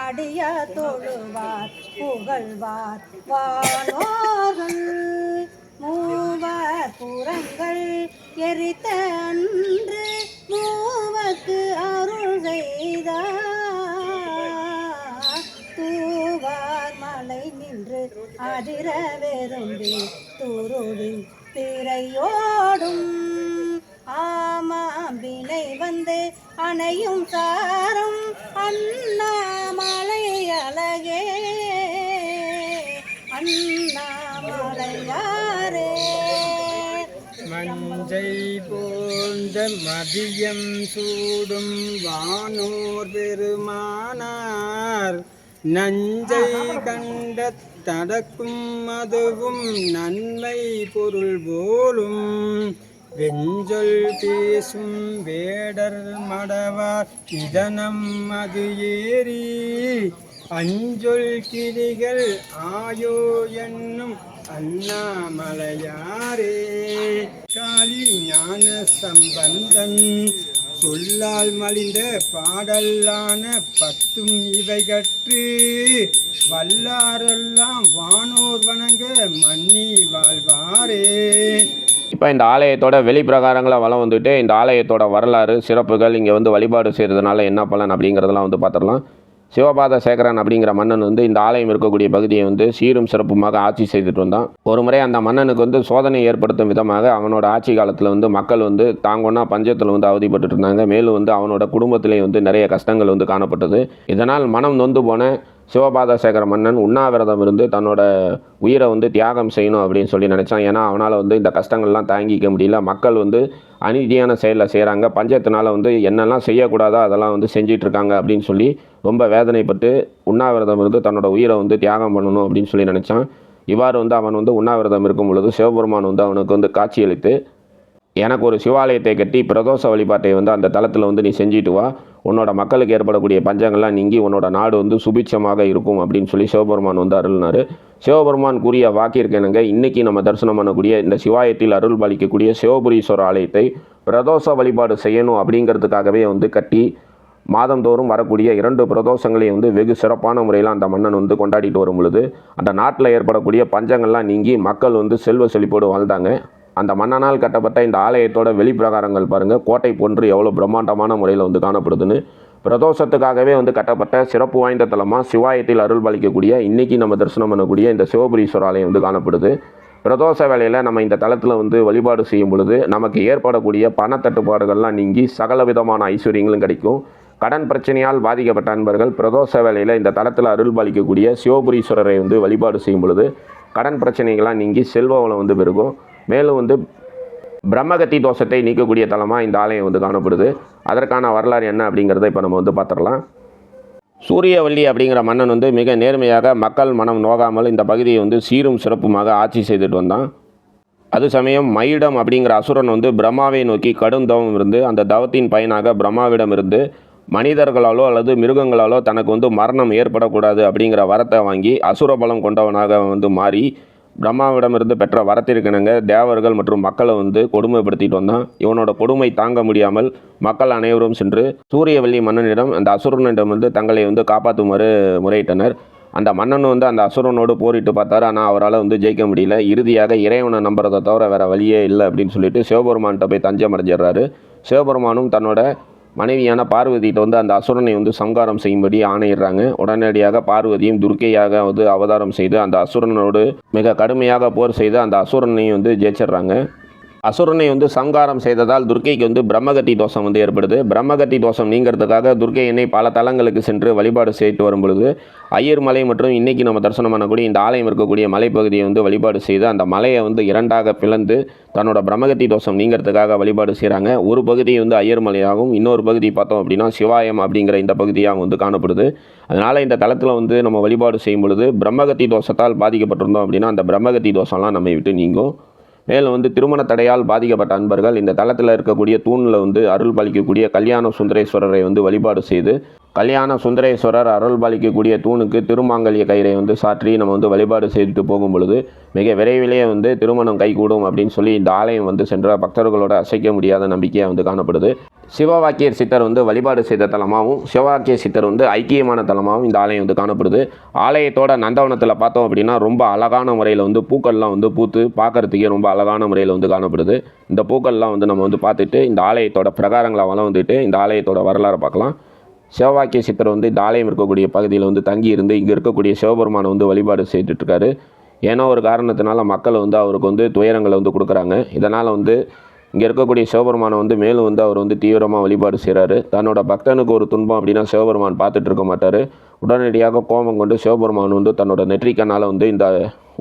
அடியா தொழுவார் புகழ்வார். வானோர்கள் மூவர் புறங்கள் எரித்த அன்று அருள் செய்தார். தூவார் மலை நின்று அதிர வெறும்பி துருவி திரையோடும். ஆமாம்பினை வந்து அணையும் சாரம் அண்ணாமலை அழகே. அண்ணாமலையாரே. மஞ்சை போன்ற மதியம் சூடும் வானோர் பெருமானார். நஞ்சை கண்ட தடக்கும் அதுவும் நன்மை பொருள் போலும். வெஞ்சொல் பேசும் வேடர் மடவார் இதனம் அது ஏறி. அஞ்சொல் கிளிகள் ஆயோ என்னும் அண்ணாமலையாரே. காளி ஞான சம்பந்தன் சொல்லால் மலிந்த பாடல்லான பத்தும் இவை கற்று வல்லாரெல்லாம் வானோர் வணங்க மன்னி வாழ்வாரே. இப்போ இந்த ஆலயத்தோட வெளிப்பிரகாரங்களை வளம் வந்துட்டு இந்த ஆலயத்தோட வரலாறு சிறப்புகள் இங்கே வந்து வழிபாடு செய்கிறதுனால என்ன பலன் அப்படிங்கிறதெல்லாம் வந்து பார்த்துடலாம் சிவபாத சேகரன் அப்படிங்கிற மன்னன் வந்து இந்த ஆலயம் இருக்கக்கூடிய பகுதியை வந்து சீரும் சிறப்புமாக ஆட்சி செய்துட்டு வந்தான். ஒரு முறை அந்த மன்னனுக்கு வந்து சோதனை ஏற்படுத்தும் விதமாக அவனோட ஆட்சி காலத்தில் வந்து மக்கள் வந்து தாங்கொன்னா பஞ்சத்தில் வந்து அவதிப்பட்டு இருந்தாங்க. மேலும் வந்து அவனோட குடும்பத்திலே வந்து நிறைய கஷ்டங்கள் வந்து காணப்பட்டது. இதனால் மனம் நொந்து போன சிவபாத சேகர மன்னன் உண்ணாவிரதம் இருந்து தன்னோட உயிரை வந்து தியாகம் செய்யணும் அப்படின்னு சொல்லி நினச்சான். ஏன்னா அவனால் வந்து இந்த கஷ்டங்கள்லாம் தாங்கிக்க முடியல. மக்கள் வந்து அநீதியான செயலை செய்கிறாங்க பஞ்சத்தினால வந்து என்னெல்லாம் செய்யக்கூடாதோ அதெல்லாம் வந்து செஞ்சிகிட்ருக்காங்க அப்படின்னு சொல்லி ரொம்ப வேதனைப்பட்டு உண்ணாவிரதம் இருந்து தன்னோட உயிரை வந்து தியாகம் பண்ணணும் அப்படின்னு சொல்லி நினச்சான். இவ்வாறு வந்து அவன் வந்து உண்ணாவிரதம் இருக்கும் பொழுது சிவபெருமான் வந்து அவனுக்கு வந்து காட்சியளித்து எனக்கு ஒரு சிவாலயத்தை கட்டி பிரதோஷ வழிபாட்டை வந்து அந்த தளத்தில் வந்து நீ செஞ்சுட்டு வா. உன்னோட மக்களுக்கு ஏற்படக்கூடிய பஞ்சங்கள்லாம் நீங்கி உன்னோட நாடு வந்து சுபிட்சமாக இருக்கும் அப்படின்னு சொல்லி சிவபெருமான் வந்து அருள்னார். சிவபெருமான் கூறிய வாக்கிற்கு இன்றைக்கி நம்ம தரிசனம் பண்ணக்கூடிய இந்த சிவாயத்தில் அருள் பாலிக்கக்கூடிய சிவபுரீஸ்வரர் ஆலயத்தை பிரதோஷ வழிபாடு செய்யணும் அப்படிங்கிறதுக்காகவே வந்து கட்டி மாதந்தோறும் வரக்கூடிய இரண்டு பிரதோஷங்களையும் வந்து வெகு சிறப்பான முறையில் அந்த மன்னன் வந்து கொண்டாடிட்டு வரும் பொழுது அந்த நாட்டில் ஏற்படக்கூடிய பஞ்சங்கள்லாம் நீங்கி மக்கள் வந்து செல்வ செழிப்போடு வாழ்ந்தாங்க. அந்த மன்னனால் கட்டப்பட்ட இந்த ஆலயத்தோட வெளிப்பிரகாரங்கள் பாருங்கள் கோட்டை போன்று எவ்வளோ பிரம்மாண்டமான முறையில் வந்து காணப்படுதுன்னு. பிரதோஷத்துக்காகவே வந்து கட்டப்பட்ட சிறப்பு வாய்ந்த தலமாக சிவாயத்தில் அருள் பாலிக்கக்கூடிய இன்றைக்கி நம்ம தரிசனம் பண்ணக்கூடிய இந்த சிவபுரீஸ்வரர் ஆலயம் வந்து காணப்படுது. பிரதோஷ வேலையில் நம்ம இந்த தளத்தில் வந்து வழிபாடு செய்யும் பொழுது நமக்கு ஏற்படக்கூடிய பணத்தட்டுப்பாடுகள்லாம் நீங்கி சகல விதமான ஐஸ்வர்யங்களும் கிடைக்கும். கடன் பிரச்சனையால் பாதிக்கப்பட்ட அன்பர்கள் பிரதோஷ வேலையில் இந்த தளத்தில் அருள் பாலிக்கக்கூடிய சிவபுரீஸ்வரரை வந்து வழிபாடு செய்யும் பொழுது கடன் பிரச்சனைகள்லாம் நீங்கி செல்வ வளம் வந்து பெருகும். மேலும் வந்து பிரம்மகத்தி தோஷத்தை நீக்கக்கூடிய தலமாக இந்த ஆலயம் வந்து காணப்படுது. அதற்கான வரலாறு என்ன அப்படிங்கிறத இப்போ நம்ம வந்து பார்த்துடலாம். சூரியவள்ளி அப்படிங்கிற மன்னன் வந்து மிக நேர்மையாக மக்கள் மனம் நோகாமல் இந்த பகுதியை வந்து சீரும் சிறப்புமாக ஆட்சி செய்துட்டு வந்தான். அது சமயம் மயிடம் அப்படிங்கிற அசுரன் வந்து பிரம்மாவை நோக்கி கடும் தவம் இருந்து அந்த தவத்தின் பயனாக பிரம்மாவிடம் இருந்து மனிதர்களாலோ அல்லது மிருகங்களாலோ தனக்கு வந்து மரணம் ஏற்படக்கூடாது அப்படிங்கிற வரத்தை வாங்கி அசுர பலம் கொண்டவனாக வந்து மாறி பிரம்மாவிடமிருந்து பெற்ற வரத்திற்கிணங்க தேவர்கள் மற்றும் மக்களை வந்து கொடுமைப்படுத்திட்டு வந்தான். இவனோட கொடுமை தாங்க முடியாமல் மக்கள் அனைவரும் சென்று சூரியவள்ளி மன்னனிடம் அந்த அசுரனிடம் வந்து தங்களை வந்து காப்பாற்றுமாறு முறையிட்டனர். அந்த மன்னன் வந்து அந்த அசுரனோடு போரிட்டு பார்த்தாரு. ஆனால் அவரால் வந்து ஜெயிக்க முடியல. இறுதியாக இறைவனை நம்புறதை தவிர வேறு வழியே இல்லை அப்படின்னு சொல்லிட்டு சிவபெருமான்கிட்ட போய் தஞ்சம் அடைஞ்சிடுறாரு சிவபெருமானும் தன்னோட மனைவியான பார்வதியிட்ட வந்து அந்த அசுரனை வந்து சங்காரம் செய்யும்படி ஆணையிடுறாங்க. உடனடியாக பார்வதியும் துர்க்கையாக வந்து அவதாரம் செய்து அந்த அசுரனோடு மிக கடுமையாக போர் செய்து அந்த அசுரனையும் வந்து ஜெயிச்சிடுறாங்க. அசுரனை வந்து சங்காரம் செய்ததால் துர்க்கைக்கு வந்து பிரம்மகத்தி தோஷம் வந்து ஏற்படுது. பிரம்மகத்தி தோஷம் நீங்கிறதுக்காக துர்க்கையினை பல தலங்களுக்கு சென்று வழிபாடு செய்துட்டு வரும் பொழுது ஐயர் மலை மற்றும் இன்னைக்கு நம்ம தரிசனம் பண்ணக்கூடிய இந்த ஆலயம் இருக்கக்கூடிய மலைப்பகுதியை வந்து வழிபாடு செய்து அந்த மலையை வந்து இரண்டாக பிளந்து தன்னோட பிரம்மகத்தி தோஷம் நீங்கிறதுக்காக வழிபாடு செய்கிறாங்க ஒரு பகுதி வந்து ஐயர் மலையாகவும் இன்னொரு பகுதி பார்த்தோம் அப்படின்னா சிவாயம் அப்படிங்கிற இந்த பகுதியாக வந்து காணப்படுது. அதனால் இந்த தளத்தில் வந்து நம்ம வழிபாடு செய்யும் பொழுது பிரம்மகத்தி தோஷத்தால் பாதிக்கப்பட்டிருந்தோம் அப்படின்னா அந்த பிரம்மகத்தி தோஷம்லாம் நம்மை விட்டு நீங்கும். மேலும் வந்து திருமண தடையால் பாதிக்கப்பட்ட அன்பர்கள் இந்த தளத்தில் இருக்கக்கூடிய தூணில் வந்து அருள் பாலிக்கக்கூடிய கல்யாண சுந்தரேஸ்வரரை வந்து வழிபாடு செய்து கல்யாண சுந்தரேஸ்வரர் அருள் பாலிக்கக்கூடிய தூணுக்கு திருமாங்கல்ய கயிறை வந்து சாற்றி நம்ம வந்து வழிபாடு செய்துட்டு போகும் பொழுது மிக விரைவிலேயே வந்து திருமணம் கைகூடும் அப்படின்னு சொல்லி இந்த ஆலயம் வந்து சென்ற பக்தர்களோட அசைக்க முடியாத நம்பிக்கையாக வந்து காணப்படுது. சிவவாக்கியர் சித்தர் வந்து வழிபாடு செய்த தலமாகவும் சிவவாக்கிய சித்தர் வந்து ஐக்கியமான தலமாகவும் இந்த ஆலயம் வந்து காணப்படுது. ஆலயத்தோட நந்தவனத்தில் பார்த்தோம் அப்படின்னா ரொம்ப அழகான முறையில் வந்து பூக்கள்லாம் வந்து பூத்து பார்க்கறதுக்கே ரொம்ப அழகான முறையில் வந்து காணப்படுது. இந்த பூக்கள்லாம் வந்து நம்ம வந்து பார்த்துட்டு இந்த ஆலயத்தோட பிரகாரங்களை வளம் வந்துட்டு இந்த ஆலயத்தோட வரலாறை பார்க்கலாம். சிவவாக்கிய சித்தர் வந்து இந்த ஆலயம் இருக்கக்கூடிய பகுதியில் வந்து தங்கி இருந்து இங்கே இருக்கக்கூடிய சிவபெருமானை வந்து வழிபாடு செய்துட்டுருக்காரு ஏன்னா ஒரு காரணத்தினால மக்கள் வந்து அவருக்கு வந்து துயரங்களை வந்து கொடுக்குறாங்க. இதனால் வந்து இங்கே இருக்கக்கூடிய சிவபெருமானை வந்து மேலும் வந்து அவர் வந்து தீவிரமாக வழிபாடு செய்கிறாரு தன்னோட பக்தனுக்கு ஒரு துன்பம் அப்படின்னா சிவபெருமான் பார்த்துட்டு இருக்க மாட்டார். உடனடியாக கோபம் கொண்டு சிவபெருமான் வந்து தன்னோட நெற்றிக்கனால் வந்து இந்த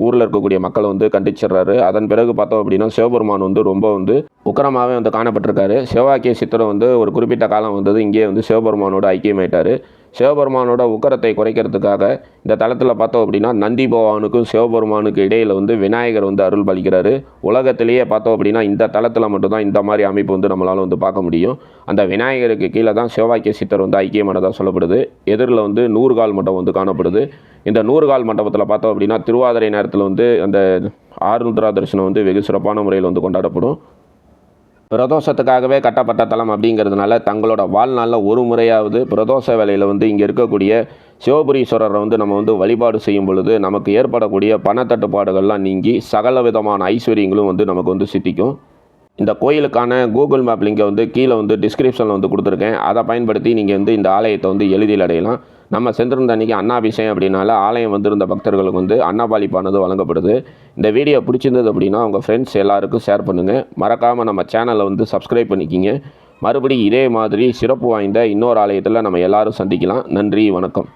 ஊரில் இருக்கக்கூடிய மக்களை வந்து கண்டிச்சிடுறாரு. அதன் பிறகு பார்த்தோம் அப்படின்னா சிவபெருமான் வந்து ரொம்ப வந்து உக்கரமாகவே வந்து காணப்பட்டிருக்காரு. சிவாக்கிய சித்திரம் வந்து ஒரு குறிப்பிட்ட காலம் வந்தது இங்கே வந்து சிவபெருமானோட ஐக்கியமாயிட்டார். சிவபெருமானோட உக்கரத்தை குறைக்கிறதுக்காக இந்த தளத்தில் பார்த்தோம் அப்படின்னா நந்தி பகவானுக்கும் சிவபெருமானுக்கு இடையில் வந்து விநாயகர் வந்து அருள் பலிக்கிறாரு. உலகத்திலேயே பார்த்தோம் அப்படின்னா இந்த தளத்தில் மட்டும்தான் இந்த மாதிரி அமைப்பு வந்து நம்மளால் வந்து பார்க்க முடியும். அந்த விநாயகருக்கு கீழே தான் சிவவாக்கிய சித்தர் வந்து ஐக்கியமானதாக சொல்லப்படுது. எதிரில் வந்து நூறுகால் மண்டபம் வந்து காணப்படுது. இந்த நூறுகால் மண்டபத்தில் பார்த்தோம் அப்படின்னா திருவாதிரை நேரத்தில் வந்து அந்த ஆருத்ரா தரிசனம் வந்து வெகு சிறப்பான முறையில் வந்து கொண்டாடப்படும். பிரதோஷத்துக்காகவே கட்டப்பட்ட தலம் அப்படிங்கிறதுனால தங்களோட வாழ்நாளில் ஒரு முறையாவது பிரதோஷ வேலையில் வந்து இங்கே இருக்கக்கூடிய சிவபுரீஸ்வரரை வந்து நம்ம வந்து வழிபாடு செய்யும் பொழுது நமக்கு ஏற்படக்கூடிய பணத்தட்டுப்பாடுகள்லாம் நீங்கி சகல விதமான ஐஸ்வர்யங்களும் வந்து நமக்கு வந்து சித்திக்கும். இந்த கோயிலுக்கான கூகுள் மேப் லிங்கை வந்து கீழே வந்து டிஸ்கிரிப்ஷனில் வந்து கொடுத்துருக்கேன். அதை பயன்படுத்தி நீங்கள் வந்து இந்த ஆலயத்தை வந்து எளிதில் அடையலாம். நம்ம சென்றிருந்த அன்றைக்கி அன்னாபிஷேகம் அப்படின்னால ஆலயம் வந்திருந்த பக்தர்களுக்கு வந்து அன்னபாலிப்பானது வழங்கப்படுது. இந்த வீடியோ பிடிச்சிருந்தது அப்படின்னா உங்கள் ஃப்ரெண்ட்ஸ் எல்லாருக்கும் ஷேர் பண்ணுங்கள் மறக்காமல் நம்ம சேனலை வந்து சப்ஸ்கிரைப் பண்ணிக்கிங்க. மறுபடியும் இதே மாதிரி சிறப்பு வாய்ந்த இன்னொரு ஆலயத்தில் நம்ம எல்லாரும் சந்திக்கலாம். நன்றி வணக்கம்.